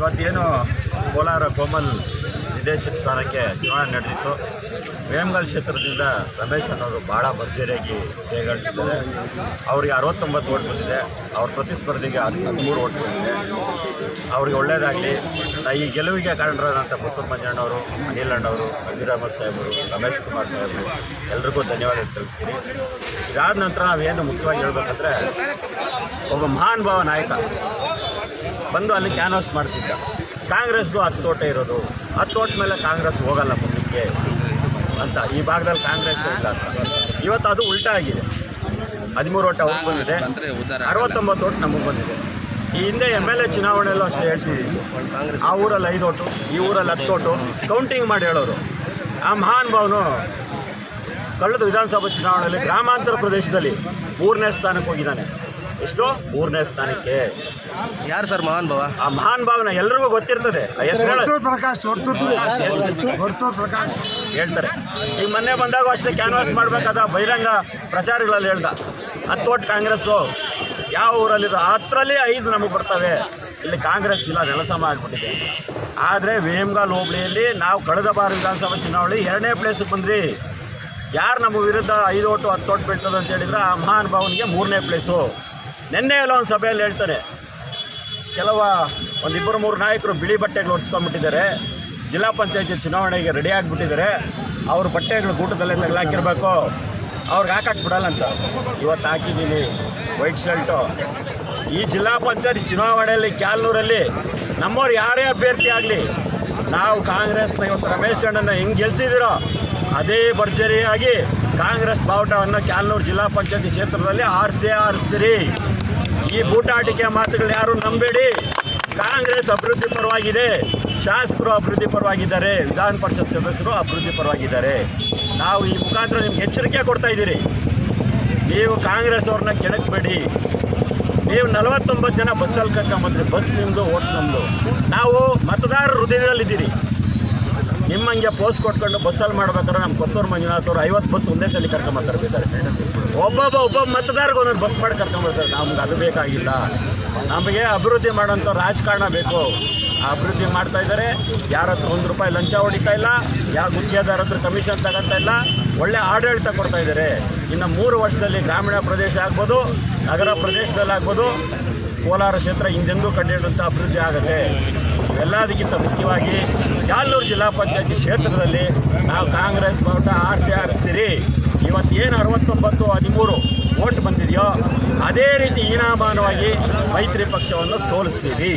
ಇವತ್ತೇನು ಕೋಲಾರ ಕೋಮಲ್ ನಿರ್ದೇಶಕ ಸ್ಥಾನಕ್ಕೆ ಚುನಾವಣೆ ನಡೆದಿತ್ತು ವೇಮಗಲ್ ಕ್ಷೇತ್ರದಿಂದ ರಮೇಶ್ ಅನ್ನೋರು ಭಾಳ ಭರ್ಜರಿಯಾಗಿ ಜಯಗಳಿಸಿದ್ದಾರೆ. ಅವರಿಗೆ ಅರವತ್ತೊಂಬತ್ತು ಓಟ್ ಬಂದಿದೆ. ಅವ್ರ ಪ್ರತಿಸ್ಪರ್ಧಿಗೆ ಹದಿಮೂರು ಓಟ್ ಬಂದಿದೆ. ಅವ್ರಿಗೆ ಒಳ್ಳೆಯದಾಗಲಿ ಈ ಗೆಲುವಿಗೆ ಕಾರಣರಾದಂಥ ಪುತ್ತೂರು ಮಂಜಣ್ಣವರು, ಅನಿಲ್ ಅಣ್ಣವರು ಅಭಿರಾಮದ್ ಸಾಹೇಬರು, ರಮೇಶ್ ಕುಮಾರ್ ಸಾಹೇಬರು, ಎಲ್ರಿಗೂ ಧನ್ಯವಾದ ತಿಳಿಸ್ತೀನಿ. ಇದಾದ ನಂತರ ನಾವೇನು ಮುಖ್ಯವಾಗಿ ಹೇಳ್ಬೇಕಂದ್ರೆ, ಒಬ್ಬ ಮಹಾನ್ ಭಾವ ನಾಯಕ ಬಂದು ಅಲ್ಲಿ ಕ್ಯಾನ್ವಾಸ್ ಮಾಡ್ತಿದ್ದ. ಕಾಂಗ್ರೆಸ್ದು ಹತ್ತು ತೋಟ ಇರೋದು. ಹತ್ತು ತೋಟ ಮೇಲೆ ಕಾಂಗ್ರೆಸ್ ಹೋಗಲ್ಲ ಮುಂದಕ್ಕೆ ಅಂತ. ಈ ಭಾಗದಲ್ಲಿ ಕಾಂಗ್ರೆಸ್ ಇಲ್ಲ ಅಂತ. ಇವತ್ತು ಅದು ಉಲ್ಟಾ ಆಗಿದೆ. ಹದಿಮೂರು ಓಟ ಅವ್ರಿಗೆ ಬಂದಿದೆ. ಅರವತ್ತೊಂಬತ್ತು ಓಟ್ ನಮಗೆ ಬಂದಿದೆ. ಈ ಹಿಂದೆ ಎಂ ಎಲ್ ಎ ಚುನಾವಣೆಯಲ್ಲೂ ಅಷ್ಟೇ ಹೇಳ್ತಿದ್ದೀವಿ ಆ ಊರಲ್ಲಿ ಐದು ಓಟು ಈ ಊರಲ್ಲಿ ಹತ್ತು ಓಟು. ಕೌಂಟಿಂಗ್ ಮಾಡಿ ಹೇಳೋರು. ಆ ಮಹಾನ್ ಭಾವನು ಕಳೆದ ವಿಧಾನಸಭಾ ಚುನಾವಣೆಯಲ್ಲಿ ಗ್ರಾಮಾಂತರ ಪ್ರದೇಶದಲ್ಲಿ ಮೂರನೇ ಸ್ಥಾನಕ್ಕೆ ಹೋಗಿದ್ದಾನೆ. ಎಷ್ಟು? ಮೂರನೇ ಸ್ಥಾನಕ್ಕೆ. ಯಾರು ಸರ್ ಮಹಾನ್ ಭಾವ? ಆ ಮಹಾನ್ ಭಾವನ ಎಲ್ರಿಗೂ ಗೊತ್ತಿರ್ತದೆ. ಹೇಳ- ಪ್ರಕಾಶ್ ಹೇಳ್ತಾರೆ. ಈಗ ಮೊನ್ನೆ ಬಂದಾಗ ಅಷ್ಟೇ ಕ್ಯಾನ್ವಾಸ್ ಮಾಡಬೇಕಾದ ಬಹಿರಂಗ ಪ್ರಚಾರಗಳಲ್ಲಿ ಹೇಳ್ದ. ಹತ್ತು ಓಟ್ ಕಾಂಗ್ರೆಸ್ಸು. ಯಾವ ಊರಲ್ಲಿದೆ? ಹತ್ತರಲ್ಲಿ ಐದು ನಮಗೆ ಬರ್ತವೆ. ಇಲ್ಲಿ ಕಾಂಗ್ರೆಸ್ ಇಲ್ಲ ನೆಲಸಮ ಆಗಿಬಿಟ್ಟಿದೆ ಆದರೆ ವೇಮ್ಗಾಲ್ ಹೋಬಳಿಯಲ್ಲಿ ನಾವು ಕಳೆದ ಬಾರಿ ವಿಧಾನಸಭಾ ಚುನಾವಣೆ ಎರಡನೇ ಪ್ಲೇಸಿಗೆ ಬಂದ್ರಿ ಯಾರು ನಮ್ಮ ವಿರುದ್ಧ ಐದು ಓಟು ಹತ್ತು ಓಟ್ ಬೀಳ್ತದೆ ಅಂತ ಹೇಳಿದ್ರೆ ಆ ಮಹಾನ್ ಭಾವನಿಗೆ ಮೂರನೇ ಪ್ಲೇಸು ನಿನ್ನೆ ಎಲ್ಲ ಒಂದು ಸಭೆಯಲ್ಲಿ ಹೇಳ್ತಾರೆ. ಕೆಲವ ಒಂದಿಬ್ಬರು ಮೂರು ನಾಯಕರು ಬಿಳಿ ಬಟ್ಟೆಗಳು ಹೊಡ್ಸ್ಕೊಂಡ್ಬಿಟ್ಟಿದ್ದಾರೆ ಜಿಲ್ಲಾ ಪಂಚಾಯತಿ ಚುನಾವಣೆಗೆ ರೆಡಿ ಆಗಿಬಿಟ್ಟಿದ್ದಾರೆ. ಅವ್ರ ಬಟ್ಟೆಗಳು ಗೂಟದಲ್ಲಿ ಹಾಕಿರಬೇಕು. ಅವ್ರಿಗೆ ಹಾಕಕ್ಕೆ ಬಿಡಲ್ಲ ಅಂತ. ಇವತ್ತು ಹಾಕಿದ್ದೀನಿ ವೈಟ್ ಶರ್ಟು ಈ ಜಿಲ್ಲಾ ಪಂಚಾಯತಿ ಚುನಾವಣೆಯಲ್ಲಿ ಕ್ಯಾಲ್ನೂರಲ್ಲಿ ನಮ್ಮವ್ರು ಯಾರೇ ಅಭ್ಯರ್ಥಿ ಆಗಲಿ, ನಾವು ಕಾಂಗ್ರೆಸ್ನ ಇವತ್ತು ರಮೇಶ್ ಅಣ್ಣನ ಹೆಂಗೆ ಗೆಲ್ಸಿದಿರೋ ಅದೇ ಭರ್ಜರಿಯಾಗಿ ಕಾಂಗ್ರೆಸ್ ಬಾವುಟವನ್ನು ಕ್ಯಾಲ್ನೂರು ಜಿಲ್ಲಾ ಪಂಚಾಯತಿ ಕ್ಷೇತ್ರದಲ್ಲಿ ಆರಿಸೇ ಆರಿಸ್ತೀರಿ. ಈ ಬೂಟಾಟಿಕೆ ಮಾತುಗಳು ಯಾರು ನಂಬೇಡಿ. ಕಾಂಗ್ರೆಸ್ ಅಭಿವೃದ್ಧಿ ಪರವಾಗಿದೆ. ಶಾಸಕರು ಅಭಿವೃದ್ಧಿ ಪರವಾಗಿದ್ದಾರೆ. ವಿಧಾನ ಪರಿಷತ್ ಸದಸ್ಯರು ಅಭಿವೃದ್ಧಿ ಪರವಾಗಿದ್ದಾರೆ. ನಾವು ಈ ಮುಖಾಂತರ ನಿಮ್ಗೆ ಎಚ್ಚರಿಕೆ ಕೊಡ್ತಾ ಇದ್ದೀರಿ. ನೀವು ಕಾಂಗ್ರೆಸ್ ಅವ್ರನ್ನ ಕೆಣಕಬೇಡಿ. ನೀವು ನಲವತ್ತೊಂಬತ್ತು ಜನ ಬಸ್ಸಲ್ಲಿ ಕರ್ಕೊಂಬಂದ್ರಿ ಬಸ್ ನಿಮ್ಮದು ಓಟ್ ನಮ್ಮದು ನಾವು ಮತದಾರರ ಹೃದಯದಲ್ಲಿದ್ದೀರಿ. ನಿಮ್ಮಂಗೆ ಪೋಸ್ ಕೊಟ್ಕೊಂಡು ಬಸ್ಸಲ್ಲಿ ಮಾಡ್ಬೇಕಾದ್ರೆ ನಮ್ಮ ಕೊತ್ತೂರು ಮಂಜುನಾಥ್ ಅವರು ಐವತ್ತು ಬಸ್ ಒಂದೇ ಸಲ ಕರ್ಕೊಂಬರ್ತಾರೆ ಒಬ್ಬೊಬ್ಬ ಒಬ್ಬ ಮತದಾರರಿಗೆ ಒಂದೊಂದು ಬಸ್ ಮಾಡಿ ಕರ್ಕೊಂಬರ್ತಾರೆ ನಮ್ಗೆ ಅದು ಬೇಕಾಗಿಲ್ಲ. ನಮಗೆ ಅಭಿವೃದ್ಧಿ ಮಾಡೋಂಥ ರಾಜಕಾರಣ ಬೇಕು. ಅಭಿವೃದ್ಧಿ ಮಾಡ್ತಾ ಇದ್ದಾರೆ. ಯಾರ ಹತ್ರ ಒಂದು ರೂಪಾಯಿ ಲಂಚ ಹೊಡಿತಾ ಇಲ್ಲ ಯಾವ ಗುತ್ತಿಗೆದಾರ ಹತ್ರ ಕಮಿಷನ್ ತಗೊಂತ ಇಲ್ಲ, ಒಳ್ಳೆ ಆಡಳಿತ ಕೊಡ್ತಾ ಇದ್ದಾರೆ. ಇನ್ನು ಮೂರು ವರ್ಷದಲ್ಲಿ ಗ್ರಾಮೀಣ ಪ್ರದೇಶ ಆಗ್ಬೋದು, ನಗರ ಪ್ರದೇಶದಲ್ಲಿ ಆಗ್ಬೋದು ಕೋಲಾರ ಕ್ಷೇತ್ರ ಹಿಂದೆಂದೂ ಕಂಡಿಡಿದಂಥ ಅಭಿವೃದ್ಧಿ ಆಗುತ್ತೆ. ಎಲ್ಲದಕ್ಕಿಂತ ಮುಖ್ಯವಾಗಿ ಯಾಲೂರು ಜಿಲ್ಲಾ ಪಂಚಾಯತಿ ಕ್ಷೇತ್ರದಲ್ಲಿ ನಾವು ಕಾಂಗ್ರೆಸ್ ಬಾವುಟ ಆರಿಸಿ ಆರಿಸ್ತೀರಿ ಏನು ಅರವತ್ತೊಂಬತ್ತು, ಹದಿಮೂರು ಓಟ್ ಬಂದಿದೆಯೋ, ಅದೇ ರೀತಿ ಹೀನಾಮಾನವಾಗಿ ಮೈತ್ರಿ ಪಕ್ಷವನ್ನು ಸೋಲಿಸ್ತೀವಿ.